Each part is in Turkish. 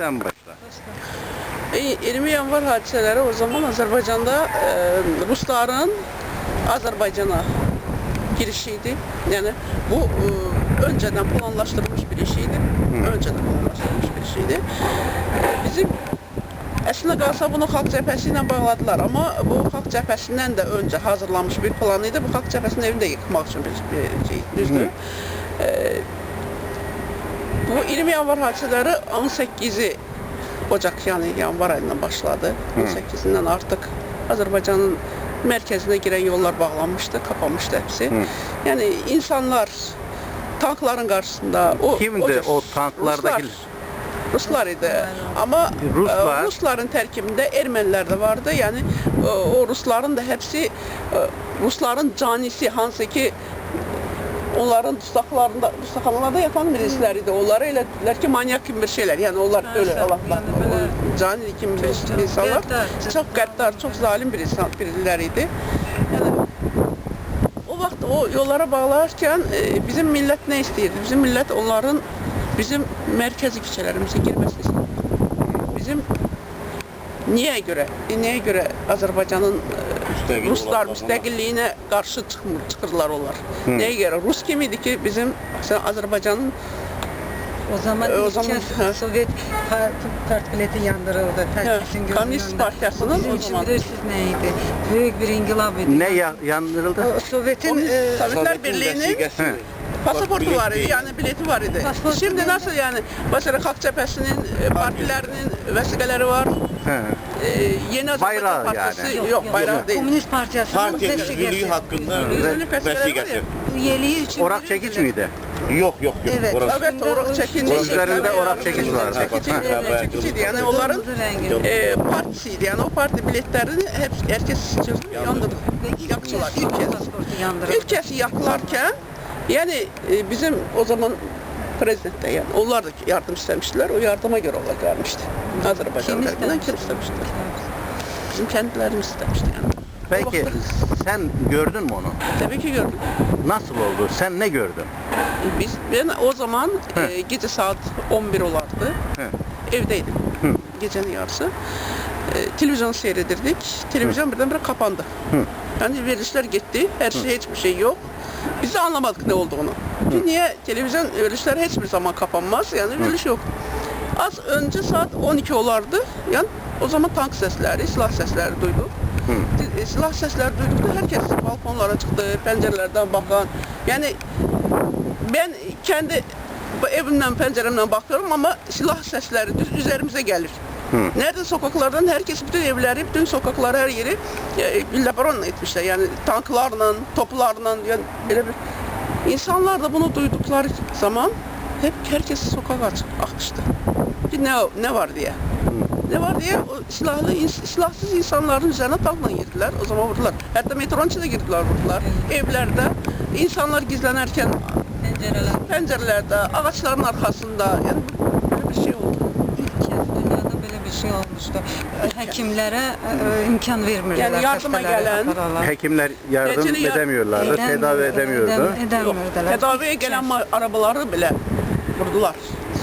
sen başla. E, 20 yanvar hadiseleri o zaman Azerbaycan'da e, Rusların Azerbaycan'a girişiydi. Yani bu e, önceden planlaştırılmış bir işiydi. Önceden planlaştırılmış bir şeydi. E, bizim Əslində qalsa bunu Xalq Cəbhəsi ilə bağladılar, amma bu Xalq Cəbhəsindən də öncə hazırlanmış bir plan idi. Bu Xalq Cəbhəsinin evini də yıkmaq üçün bir, bir şey, düzdür. E, bu 20 yanvar hadisələri 18-i Ocaq, yəni yanvar ayından başladı. 18-dən artıq Azərbaycanın mərkəzinə girən yollar bağlanmışdı, kapanmışdı hepsi. Yəni insanlar tankların qarşısında o Kimdi o, o tanklardaki? Ruslar, Ruslar idi. Amma Ruslar- e, Rusların tərkibində ermənilər də vardı. Yəni e, o Rusların da hepsi e, Rusların canisi hansı ki onların dustaqlarında, dustaqxanalarda yatan milislər idi. Onlara elə dedilər ki, manyak kimi bir şeylər. Yəni onlar öyle Maalesef, Allahlar. yəni belə o Cani kimi bir insanlar. Çox qəddar, çox zalim bir insan birilər idi. Yəni o vaxt o yollara bağlarkən e, bizim millət nə istəyirdi? Bizim millət onların bizim mərkəzi küçələrimizə girməsini istəyirdi. Bizim niyə görə? E, Nəyə görə Azərbaycanın e, Müstəqil Ruslar olacağına. müstəqilliyinə qarşı çıxmır, çıxırlar onlar. Nəyə görə? Rus kimi idi ki, bizim məsələn, Azərbaycanın O zaman E, o zaman- ha. Sovyet pa- partbileti yandırıldı. Gözünün Komünist Bu bizim o için bilirsiniz neydi? Büyük bir inkılap idi. Ne ya, yandırıldı? O Sovyet'in e, Sovyetler Birliği'nin. Pasaportu var idi, yani bileti var idi. Pasaportu Şimdi nasıl yani? Mesela Halk Cephesi'nin, e, partilerinin vəsiqələri var. He. E, yeni Azərbaycan Bayrağı Partisi yani. yok, bayrağı değil. Komünist Partiyasının Partiya vəsiqəsi. haqqında vəsiqəsi. Üyeliği için Orak çekiç miydi? Yok yok yok. Evet. Orası. Evet, orak çekince. Üzerinde orak çekici var. Çekiciydi. Yani onların e, partisiydi. Yani o parti biletlerini hep herkes yandırdı. Yaktılar ilk kez. İlk kez yaklarken yani e, bizim o zaman prezident de yani onlar da yardım istemiştiler. O yardıma göre onlar gelmişti. Azerbaycan Kim tarafından kim istemişti? istemişti? Bizim kendilerimiz istemişti yani. Peki sen gördün mü onu? tabii ki gördüm. Nasıl oldu? Sen ne gördün? E, Biz ben o zaman e, gece saat 11 olardı. He. Evdeydim. Gecenin yarısı. E, televizyon seyredirdik. Televizyon birdenbire kapandı. Yani verilişler gitti. Her şey hiçbir şey yok. Biz de anlamadık ne olduğunu. Çünkü Niye televizyon verilişler hiçbir zaman kapanmaz? Yani veriliş yok. Az önce saat 12 olardı. Yani o zaman tank sesleri, silah sesleri duyduk. E, Silah sesleri duydukta herkes balkonlara çıktı, pencerelerden bakan. Yani ben kendi evimden penceremden bakıyorum ama silah sesleri düz üzerimize gelir. Nerede sokaklardan herkes bütün evleri, bütün sokakları her yeri e, gülle etmişler. Yani tanklarla, toplarla yani böyle bir insanlar da bunu duydukları zaman hep herkes sokağa. Bir ne ne var diye. Ne var diye o silahlı silahsız insanların üzerine tankla girdiler. O zaman vurdular. Hatta metronun içine girdiler vurdular. Evlerde insanlar gizlenirken Pencereler. pencerelerde, ağaçların arkasında yani böyle bir şey oldu. İlk kez dünyada böyle bir şey olmuştu. Hekimlere e, imkan vermirdiler. Yani yardıma gelen- aparalar. Hekimler yardım Geceli yar- edemiyorlardı, Edem- tedavi edemiyordu. edem- Yok, edemiyordular. tedaviye gelen ma- arabaları bile vurdular.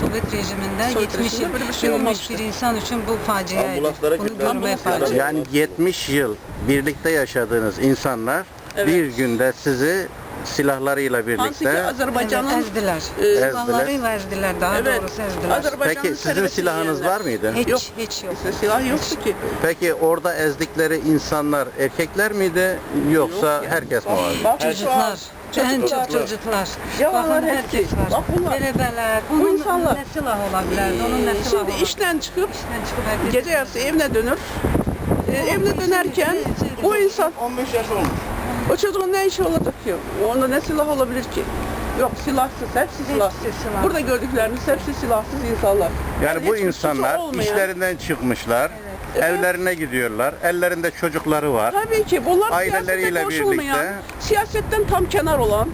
Sovyet rejiminde Sovyet 70 rejiminde böyle bir şey ölmüş olmamıştı. bir insan için bu faciaydı. Ambulanslara Bunu ambulanslara- facia. Yani 70 yıl birlikte yaşadığınız insanlar Evet. bir günde sizi silahlarıyla birlikte Azerbaycan'ın Evet, ezdiler. e, Silahlarıyla ezdiler daha evet, doğrusu ezdiler. Azerbaycan'ın Peki sizin silahınız yiyenler. var mıydı? Hiç, Yok. hiç yok. Silah yoktu ki. Peki orada ezdikleri insanlar erkekler miydi yoksa Yok herkes mi vardı? an Çocuklar. En çocuklar. çok çocuklar. Yalanlar herkes var. Bak bunlar. Belebeler. Bu Bunun insanlar. ne silah olabilirdi? Onun ne silah Şimdi işten çıkıp İşten çıkıp gece yarısı evine dönür. E, evine dönerken bu insan 15 yaş olmuş. O çocuğun ne işi olacak ki? Onda ne silah olabilir ki? Yok silahsız, hepsi silahsız. silah. Burada gördükleriniz hepsi silahsız insanlar. Yani bu hiçbir suçu insanlar olmayan- işlerinden çıkmışlar, evlerine gidiyorlar, ellerinde çocukları var. Tabii ki bunlar Aileleriyle siyasete koşulmayan, birlikte. siyasetten tam kenar olan,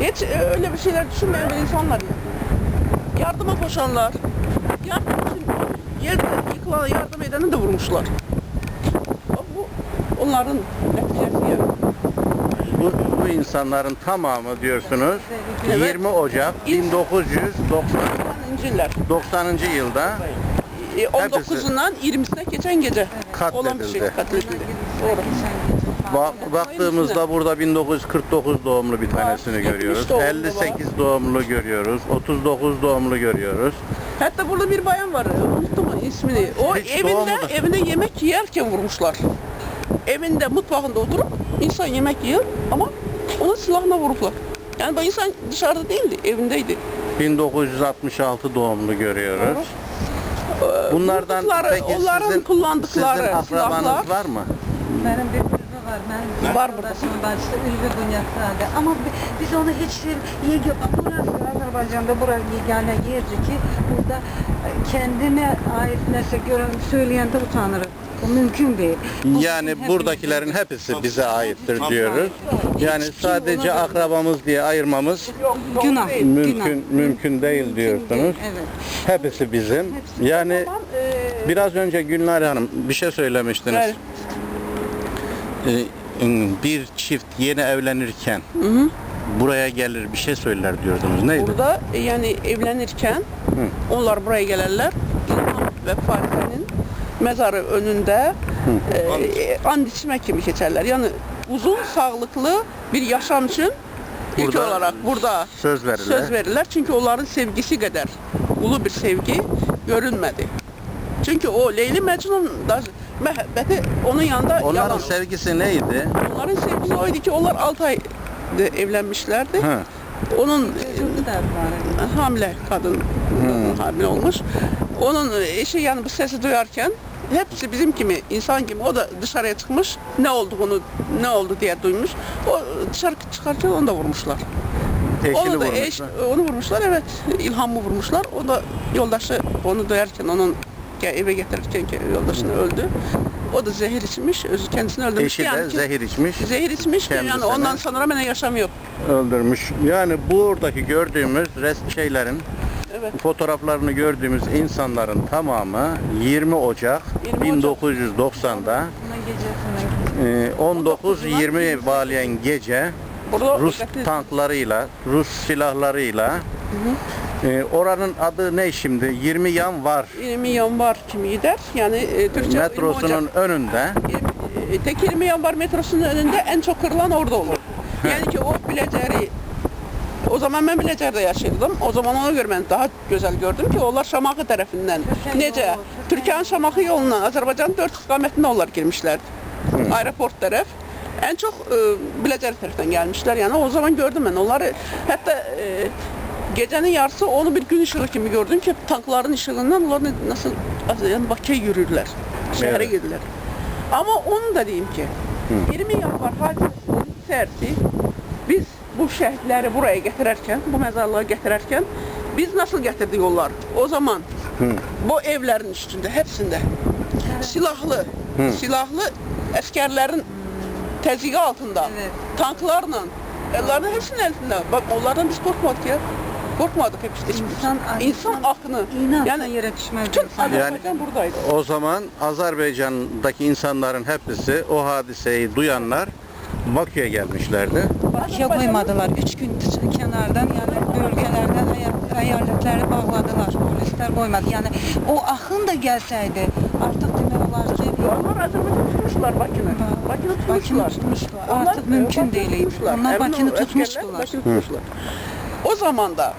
hiç e, öyle bir şeyler düşünmeyen bir insanlar. yani. Yardıma koşanlar, yardım için yerde yıkılan yardım edeni de vurmuşlar. Bak Bu onların neticesi yani. Bu, bu insanların tamamı diyorsunuz Evet. 20 Ocak İlk- 1990 İnciler. 90. yılda E, 19'undan 20'sine geçen gece olan bir şey Katledildi. katledildi. Doğru. Baktığımızda burada 1949 doğumlu bir tanesini 70 görüyoruz. doğumlu var. 58 doğumlu görüyoruz. 39 doğumlu görüyoruz. Hatta burada bir bayan var. Unuttum ismini. O Hiç evinde evinde yemek yerken vurmuşlar. Evinde mutfağında oturup insan yemek yiyor ama onu silahla vuruplar. Yani bu insan dışarıda değildi, evindeydi. 1966 doğumlu görüyoruz. Bunlardan Vurdukları, peki onların sizin, kullandıkları sizin akrabanız silahlar- var mı? Benim bir kızı var. Benim Var burada. bacısı Ülvi Bunyakzade. Ama bi- biz onu hiç yegi burası Azerbaycan'da burası yegane yerdi ki burada kendine ait neyse gören söyleyende utanırız. Bu mümkün değil. Yani buradakilerin hepsi bize aittir diyoruz. Yani sadece akrabamız diye ayırmamız Günah. mümkün Günah. mümkün değil diyorsunuz. Evet. Hepsi bizim. Yani e, biraz önce Gülnar Hanım bir şey söylemiştiniz. Ee, bir çift yeni evlenirken buraya gelir bir şey söyler diyordunuz. Neydi? Burada e, yani evlenirken onlar buraya gelirler. Ve Faride'nin mezarı önünde e, and içme kimi geçerler. Yani uzun sağlıklı bir yaşam için ilk Burada olarak burada söz verirler. söz verirler. Çünkü onların sevgisi kadar ulu bir sevgi görünmedi. Çünkü o Leyli Mecnun da mehabbeti onun yanında Onların yalan. sevgisi neydi? Onların sevgisi oydu ki onlar 6 ay evlenmişlerdi. Hı. Onun var. hamile kadın hamile olmuş. Onun eşi yani bu sesi duyarken hepsi bizim gibi insan gibi o da dışarıya çıkmış ne olduğunu ne oldu diye duymuş. O dışarı çıkarken onu da vurmuşlar. Eşini onu da vurmuşlar. eş, onu vurmuşlar evet İlham'ı vurmuşlar. O da yoldaşı onu duyarken onun eve getirirken ke- yoldaşını öldü. O da zehir içmiş, özü kendisini öldürmüş. Eşi de Yani ki- zehir içmiş, Zehir içmiş ki yani ondan sonra hemen yaşam yok. öldürmüş. Yani buradaki gördüğümüz resim şeylerin Evet. fotoğraflarını gördüğümüz insanların tamamı 20 Ocak 20 Ocak. 1990'da Bunun gecesinden e, 19-20 bağlayan gece Burada Rus tanklarıyla, Rus silahlarıyla e, oranın adı ne şimdi? 20 yan var 20 yan var kimi gider. Yani e, Türkçe metrosunun önünde. e, tek 20 yan var metrosunun önünde en çok kırılan orada olur. Yani ki o Bileceri o zaman ben Bileceri'de yaşıyordum. O zaman ona göre ben daha güzel gördüm ki onlar Şamaxı Nece? yolu, Türkiye'nin Şamaxı yoluna Azerbaycan'ın dört istikametinde onlar girmişler. Aeroport taraf. En çok e, Bileceri tarafından gelmişler. Yani o zaman gördüm ben onları. Hatta e, gecenin yarısı onu bir gün ışığı gibi gördüm ki tankların ışığından onlar nasıl yani Bakı'ya yürürler. Şehre Evet. girdiler. Ama onu da diyeyim ki 20 yıl var hadisesi sersi biz bu şehitleri buraya getirirken, bu mezarlığa getirirken biz nasıl getirdik onları? O zaman bu evlerin üstünde hepsinde silahlı, silahlı askerlerin tezgahı altında, Evet. tanklarla, ellerinin hepsinin elinde. Bak onlardan biz korkmadık ya. Korkmadık hep işte. İnsan- insan akını. İnan Yani yere düşmez. bütün. Azerbaycan buradaydı. O zaman Azerbaycan'daki insanların hepsi o hadiseyi duyanlar Bakü'ye gelmişlerdi. Bakıya koymadılar. Üç gün kenardan yani bölgelerden eyaletleri bağladılar. Polisler koymadı. Yani o akın da gelseydi artık demek olar ki Onlar Azerbaycan'ı tutmuşlar Bakü'nü. Bakü'nü tutmuşlar. Bakü'nü tutmuşlar. Onlar, Artık mümkün Bakü'nü değil. tutmuşlar. Onlar. Bakü'nü tutmuşlar. O zaman da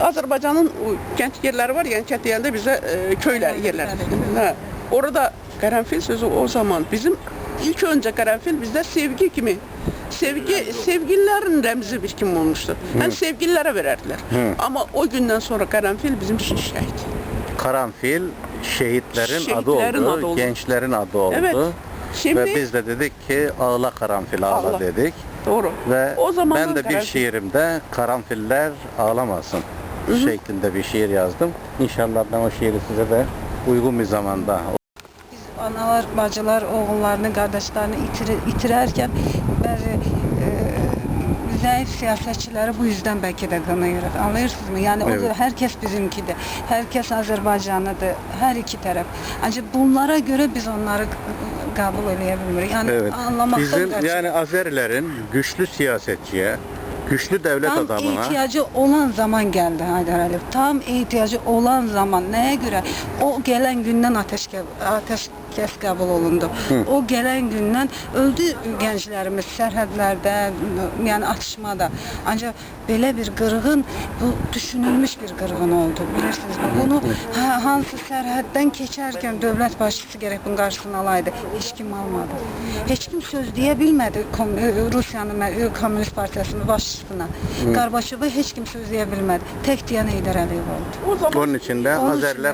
Azerbaycan'ın kent yerleri var yani kent yerinde bize e, köyler yerler. Ha. Orada karanfil sözü o zaman bizim ilk önce karanfil bizde sevgi kimi sevgi sevgililerin remzi bir kim olmuştu. Yani sevgililere vererdiler. Ama o günden sonra karanfil bizim için şehit. Karanfil şehitlerin, adı, Şehitlerin oldu, adı oldu. gençlerin adı oldu. Evet. Şimdi Ve biz de dedik ki ağla karanfil ağla Ağla. dedik. doğru. Ve o zaman ben de bir şiirimde karanfiller ağlamasın şeklinde bir şiir yazdım. İnşallah ben o şiiri size de uygun bir zamanda analar, bacılar oğullarını, kardeşlerini itir, itirerken bazı e, zayıf siyasetçileri bu yüzden belki de kınıyoruz. Anlıyorsunuz mu? Yani o Evet. da herkes bizimkidir. Herkes Azerbaycanlıdır. Her iki taraf. Ancak bunlara göre biz onları kabul edebilmiyoruz. Yani Evet. anlamakta Bizim gerçek- yani Azerilerin güçlü siyasetçiye, güçlü devlet Tam adamına ihtiyacı olan zaman geldi Haydar Aliyev. Tam ihtiyacı olan zaman. Neye göre? O gelen günden ateş ateş kes kabul olundu. O gelen gündən öldü gənclərimiz sərhədlərdə, yəni atışmada. Ancaq belə bir qırğın bu düşünülmüş bir qırğın oldu. Bilirsiniz bunu ha, hansı sərhəddən keçərkən dövlət başçısı gərək bunun qarşısını alaydı. Heç kim almadı. Heç kim söz deyə bilmədi Rusiyanın Komünist Partiyasının başçısına. Qarbaçova heç kim söz deyə bilmədi. Tək deyən Heydər Əliyev oldu. O zaman onun için-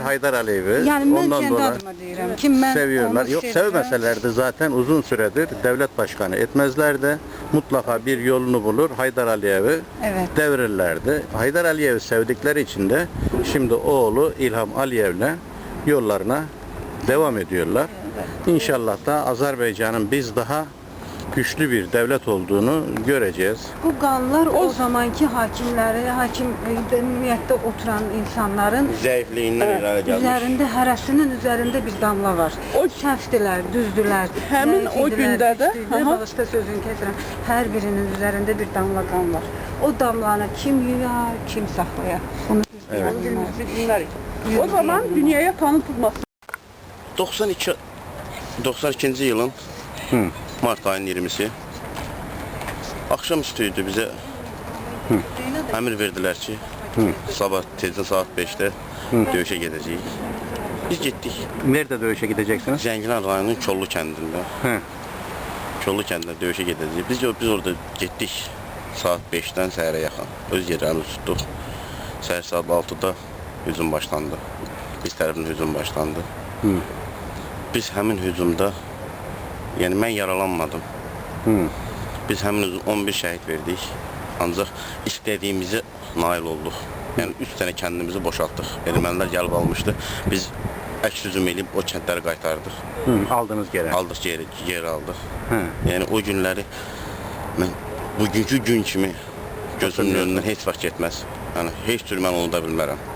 Haydar Aliyev'i Yəni mən ondan kendi dolayı adıma deyirəm ki, mən seviyorlar. onu Yok sevirəm. sevmeselerdi zaten uzun süredir devlet başkanı etmezlerdi. Mutlaka bir yolunu bulur Haydar Aliyev'i Evet. devirirlerdi. Haydar Aliyev'i sevdikleri için de şimdi oğlu İlham Aliyev'le yollarına devam ediyorlar. İnşallah da Azerbaycan'ın biz daha güçlü bir devlet olduğunu göreceğiz. Bu qanlar o zamanki hakimləri, hakim e, oturan insanların Zəifliyindən irəli gəlmiş. üzərində hərəsinin üzərində bir damla var. O səhvdilər, düzdülər. Həmin o gündə də. Bağışla sözünü kəsirəm. Hər birinin üzərində bir damla qan var. O damlanı kim yuyar, kim saxlayar? Bunu biz Evet. bilmərik. günümüzü dinlərik. O zaman dünyaya tanıtılması 92 92-ci yılın mart ayının 20-si axşamüstü idi bizə əmr verdilər ki, sabah tezdən saat 5-də döyüşə gedəcəyik. Biz getdik. Nerede dövüşe gideceksiniz? Zəngilan rayonunun Kollu kəndində. Hı. Kollu kəndində döyüşə gedəcəyik. Biz biz orada getdik saat 5-dən səhərə yaxın. Öz yerlərimizi tutduq. Səhər saat 6-da hücum başlandı. Biz tərəfindən hücum başlandı. Biz həmin hücumda yəni mən yaralanmadım. Biz həmin hücum 11 şəhid verdik. Ancaq istədiyimizi nail olduq. Yəni 3 dənə kəndimizi boşaltdıq. Ermənilər gəlib almışdı. Biz əks hücum edib o kəndləri qaytardıq. Hı, aldınız geri. Aldıq geri, geri aldıq. Hı. Yəni o günləri mən bugünkü gün kimi gözümün önündən heç vaxt getməz. Yəni heç cür mən unuda bilmərəm.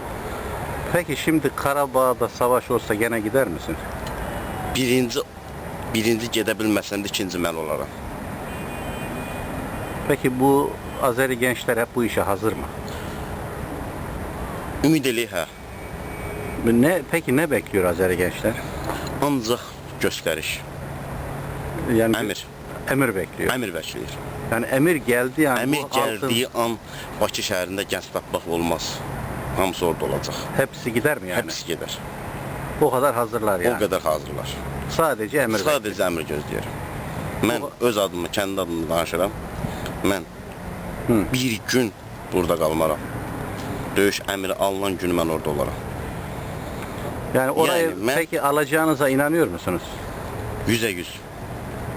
Peki şimdi Karabağ'da savaş olsa gene gider misin? Birinci birinci gedə bilməsəm də ikinci mən olaram. Peki bu Azeri gençler hep bu işe hazır mı? Ümid eləyək hə. Ne peki ne bekliyor Azeri gençler? Ancaq göstəriş. Yani Əmir, emir bekliyor. əmir vəkili. Yani emir geldi yani Əmir bu halkın gəldiyi an Bakı şəhərində gənc tapmaq olmaz. Hamısı orada olacaq. hepsi gider mi yani? Hepsi gedər. O kadar hazırlar O yani. qədər hazırlar. Sadece emir bekliyor. Sadəcə əmr gözləyirəm. Mən öz adımı, kəndi adımı danışıram. Mən bir gün burada qalmaram. Döyüş əmri alınan gün mən orada olaram. Yani orayı Yani ben- peki alacağınıza inanıyor musunuz? Yüzə yüz.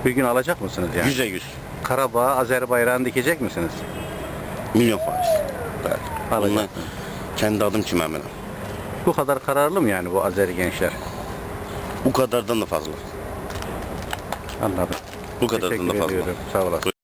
Bir gün alacak mısınız yani? Yüzə yüz. Karabağ'a Azeri bayrağını dikecek misiniz? Milyon faiz. Bəli. Bundan kəndi adım kimi əminəm. Bu kadar kararlı mı yani bu Azeri gençler? Bu qadardan da fazla. Anladım. Bu qadardan da Teşekkür fazla. ediyorum. Sağ olasın.